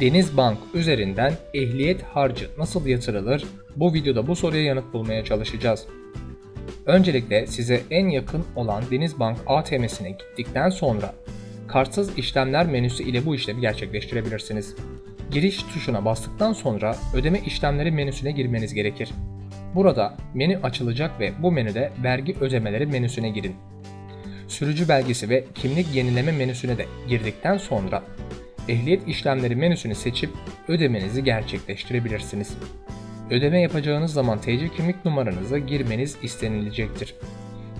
Denizbank üzerinden ehliyet harcı nasıl yatırılır? Bu videoda bu soruya yanıt bulmaya çalışacağız. Öncelikle size en yakın olan Denizbank ATM'sine gittikten sonra kartsız işlemler menüsü ile bu işlemi gerçekleştirebilirsiniz. Giriş tuşuna bastıktan sonra ödeme işlemleri menüsüne girmeniz gerekir. Burada menü açılacak ve bu menüde vergi ödemeleri menüsüne girin. Sürücü belgesi ve kimlik yenileme menüsüne de girdikten sonra ehliyet işlemleri menüsünü seçip ödemenizi gerçekleştirebilirsiniz. Ödeme yapacağınız zaman TC kimlik numaranızı girmeniz istenilecektir.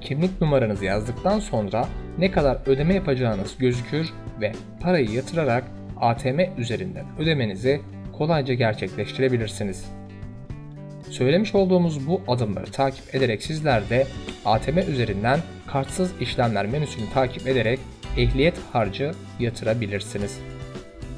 Kimlik numaranızı yazdıktan sonra ne kadar ödeme yapacağınız gözükür ve parayı yatırarak ATM üzerinden ödemenizi kolayca gerçekleştirebilirsiniz. Söylemiş olduğumuz bu adımları takip ederek sizler de ATM üzerinden kartsız işlemler menüsünü takip ederek ehliyet harcı yatırabilirsiniz.